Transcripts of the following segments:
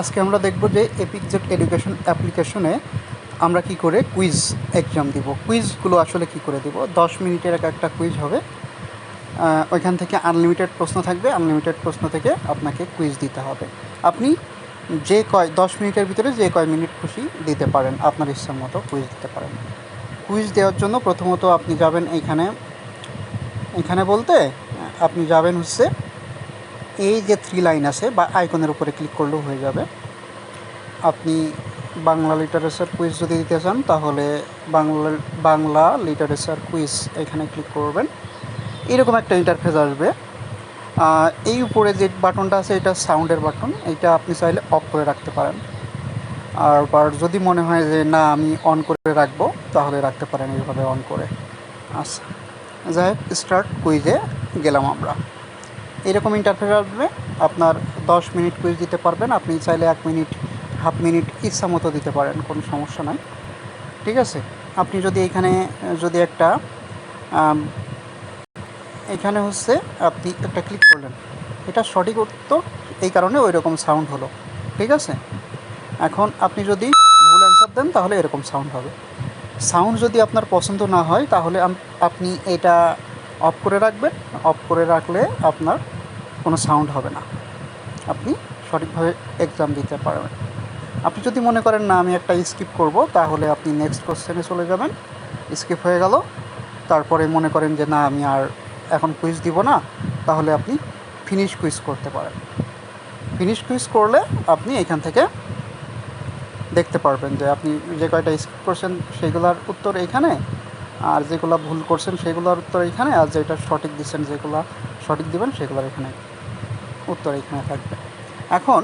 আজকে আমরা দেখব যে এপিকজেট এডুকেশন অ্যাপ্লিকেশনে আমরা কি করে কুইজ এক্সাম দিব। কুইজগুলো আসলে কি করে দিব? দশ মিনিটের এক একটা কুইজ হবে। ওইখান থেকে আনলিমিটেড প্রশ্ন থাকবে। আনলিমিটেড প্রশ্ন থেকে আপনাকে কুইজ দিতে হবে। আপনি যে কয়, দশ মিনিটের ভিতরে যে কয় মিনিট খুশি দিতে পারেন, আপনার ইচ্ছা মতো কুইজ দিতে পারেন। কুইজ দেওয়ার জন্য প্রথমত আপনি যাবেন এইখানে এখানে বলতে আপনি যাবেন হচ্ছে এই যে থ্রি লাইন আছে, বা আইকনের উপরে ক্লিক করলেও হয়ে যাবে। আপনি বাংলা লিটারেচার কুইজ যদি দিতে চান, তাহলে বাংলা বাংলা লিটারেচার কুইজ এখানে ক্লিক করবেন। এরকম একটা ইন্টারফেস আসবে। এই উপরে যে বাটনটা আছে, এটা সাউন্ডের বাটন এটা আপনি চাইলে অফ করে রাখতে পারেন। আর যদি মনে হয় যে, না, আমি অন করে রাখব, তাহলে রাখতে পারেন এইভাবে অন করে। আচ্ছা যাই হোক স্টার্ট কুইজে গেলাম আমরা। এরকম ইন্টারফেস আসবে, আপনার দশ মিনিট কুইজ দিতে পারবেন, আপনি চাইলে এক মিনিট হাফ মিনিট ইচ্ছা মতো দিতে পারেন, কোনো সমস্যা নাই। ঠিক আছে? আপনি যদি এখানে, যদি একটা এখানে হচ্ছে আপনি একটা ক্লিক করলেন, এটা সঠিক উত্তর, এই কারণে ওই রকম সাউন্ড হলো। ঠিক আছে? এখন আপনি যদি ভুল অ্যান্সার দেন, তাহলে এরকম সাউন্ড হবে। সাউন্ড যদি আপনার পছন্দ না হয়, তাহলে আপনি এটা অফ করে রাখবেন। অফ করে রাখলে আপনার কোনো সাউন্ড হবে না। আপনি সঠিকভাবে এক্সাম দিতে পারবেন। আপনি যদি মনে করেন, না, আমি একটা স্কিপ করব, তাহলে আপনি নেক্সট কোশ্চেনে চলে যাবেন। স্কিপ হয়ে গেল। তারপরে মনে করেন যে, না, আমি আর এখন কুইজ দিব না। তাহলে আপনি ফিনিশ কুইজ করতে পারেন। ফিনিশ কুইজ করলে আপনি এখান থেকে দেখতে পারবেন যে, আপনি যে কয়টা স্কিপ করছেন, সেগুলোর উত্তর এইখানে আর যেগুলো ভুল করছেন, সেগুলোর উত্তর এখানে। আর যেটা সঠিক দিচ্ছেন, যেগুলো সঠিক দিবেন, সেগুলোর এখানে উত্তর এখানে থাকবে। এখন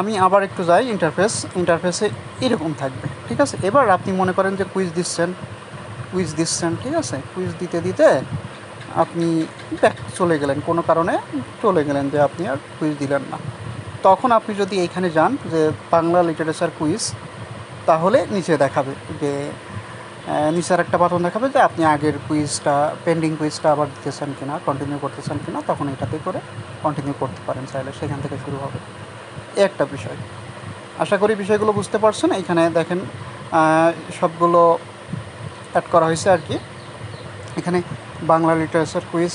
আমি আবার একটু যাই ইন্টারফেস ইন্টারফেসে এরকম থাকবে, ঠিক আছে? এবার আপনি মনে করেন যে কুইজ দিচ্ছেন কুইজ দিচ্ছেন, ঠিক আছে? কুইজ দিতে দিতে আপনি ব্যাক চলে গেলেন। কোনো কারণে চলে গেলেন যে আপনি আর কুইজ দিলেন না। তখন আপনি যদি এইখানে যান যে বাংলা লিটারেচার কুইজ তাহলে নিচে দেখাবে যে নিচের একটা বাটন দেখাবে যে আপনি আগের কুইজটা পেন্ডিং কুইজটা আবার দিতেছেন কিনা কন্টিনিউ করতেছেন কিনা, তখন এটাতে করে কন্টিনিউ করতে পারেন চাইলে, সেখান থেকে শুরু হবে। এ একটা বিষয়। আশা করি বিষয়গুলো বুঝতে পারছেন। এখানে দেখেন সবগুলো অ্যাড করা হয়েছে আর কি। এখানে বাংলা লিটারেচার কুইজ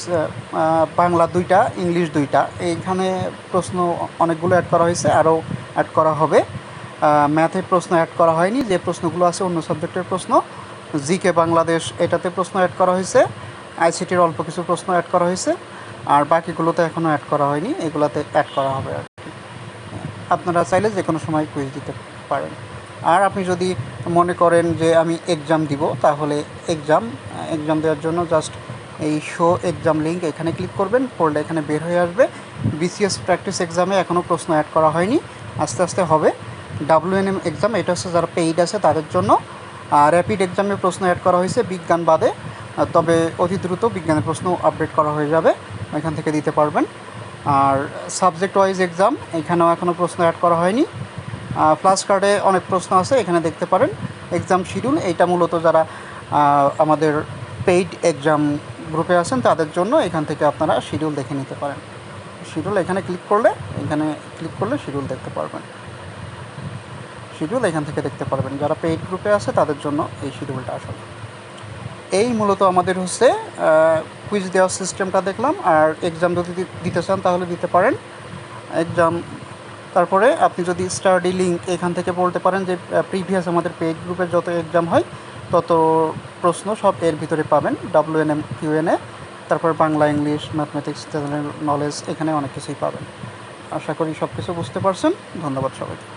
বাংলা দুইটা, ইংলিশ দুইটা। এইখানে প্রশ্ন অনেকগুলো অ্যাড করা হয়েছে, আরও অ্যাড করা হবে। ম্যাথের প্রশ্ন অ্যাড করা হয়নি, যে প্রশ্নগুলো আছে অন্য সাবজেক্টের প্রশ্ন জিকে বাংলাদেশ এটাতে প্রশ্ন অ্যাড করা হয়েছে। আইসিটির অল্প কিছু প্রশ্ন অ্যাড করা হয়েছে। আর বাকিগুলোতে এখনও অ্যাড করা হয়নি। এগুলোতে অ্যাড করা হবে আর কি। আপনারা চাইলে যে কোনো সময় কুইজ দিতে পারেন। আর আপনি যদি মনে করেন যে আমি এক্সাম দিব, তাহলে এক্সাম এক্সাম দেওয়ার জন্য জাস্ট এই শো এক্সাম লিঙ্ক এখানে ক্লিক করবেন। করলে এখানে বের হয়ে আসবে। বিসিএস প্র্যাকটিস এক্সামে এখনও প্রশ্ন অ্যাড করা হয়নি। আস্তে আস্তে হবে। ডাব্লিউএনএম এক্সাম এটা হচ্ছে যারা পেইড আছে তাদের জন্য। র্যাপিড এক্সামে প্রশ্ন অ্যাড করা হয়েছে, বিজ্ঞান বাদে। তবে অতি দ্রুত বিজ্ঞানের প্রশ্ন আপডেট করা হয়ে যাবে, এখান থেকে দিতে পারবেন। আর সাবজেক্ট ওয়াইজ এক্সাম এখানেও এখনও প্রশ্ন অ্যাড করা হয়নি। ফ্লাশ কার্ডে অনেক প্রশ্ন আছে, এখানে দেখতে পারেন। এক্সাম শিডিউল এইটা মূলত যারা আমাদের পেইড এক্সাম গ্রুপে আছেন, তাদের জন্য এখান থেকে আপনারা শিডিউল দেখে নিতে পারেন। শিডিউল এখানে ক্লিক করলে, এখানে ক্লিক করলে শিডিউল দেখতে পারবেন। শিডিউল এখান থেকে দেখতে পারবেন। যারা পেইড গ্রুপে আছে, তাদের জন্য এই শিডিউলটা আসলে। এই মূলত আমাদের হচ্ছে কুইজ দেওয়ার সিস্টেমটা দেখলাম। আর এক্সাম যদি দিতে চান, তাহলে দিতে পারেন। এক্সাম তারপরে আপনি যদি স্টাডি লিঙ্ক এখান থেকে বলতে পারেন যে প্রিভিয়াস আমাদের পেইড গ্রুপের যত এক্সাম হয়, তত প্রশ্ন সব এর ভিতরে পাবেন। ডাব্লিউএনএম কিউএনএ তারপর Bangla, English mathematics general knowledge এখানে অনেক কিছুই পাবেন। আশা করি সব কিছু বুঝতে পারছেন। ধন্যবাদ সবাইকে।